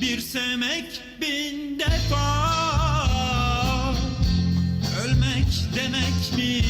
Bir sevmek bin defa. Ölmek demekmiş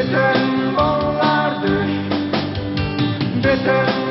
Bütün bunlar düş Bütün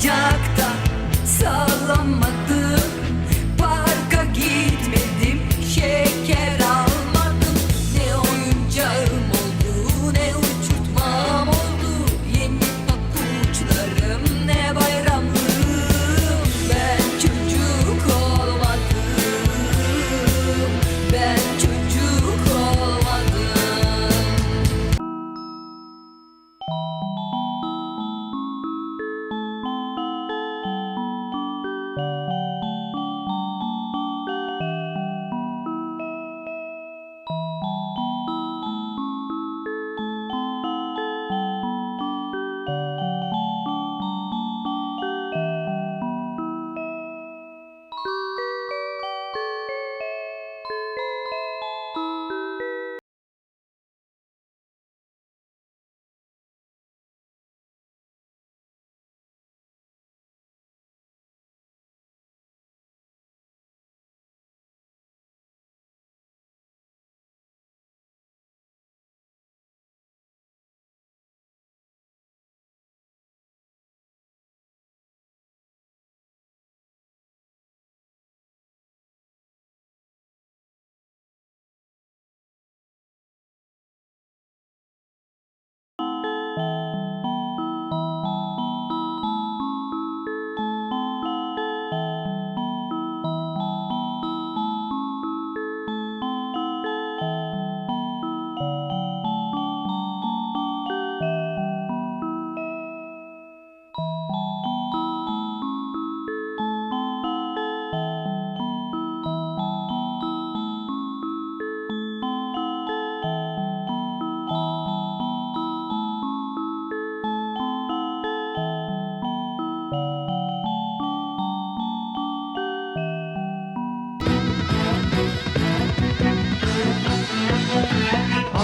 Salıncakta sağlamadım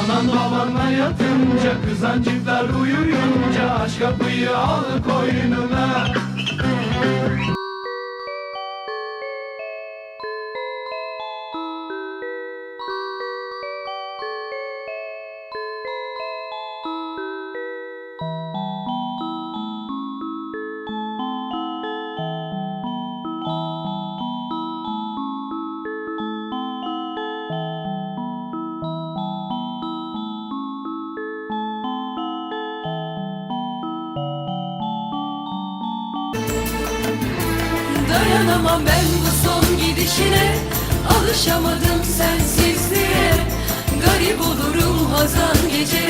Anan babanla yatınca Kızan uyuyunca Aç kapıyı al koynuna Dayanamam ben bu son gidişine. Alış Alışamadım sensizliğe. Garip olurum hazan geceye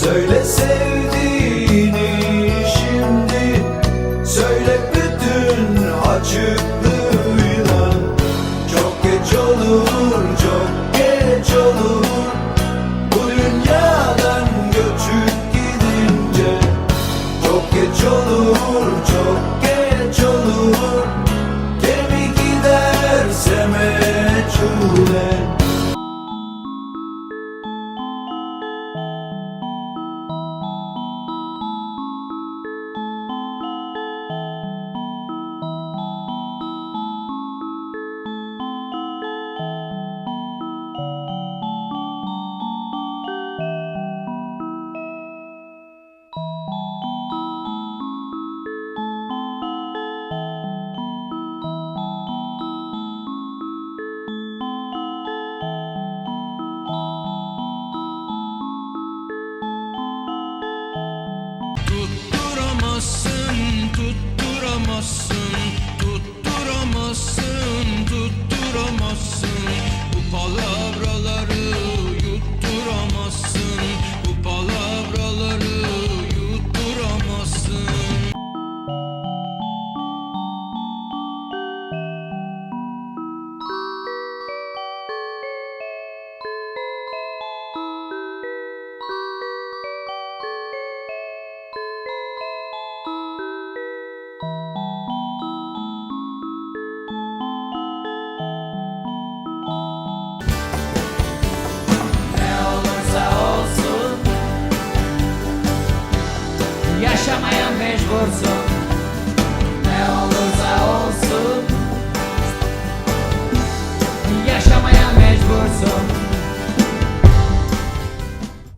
Söyle sevdiğini şimdi. Söyle bütün açıklığıyla tutturamazsın Tutturamazsın, tutturamazsın. Bu palavraları esforzo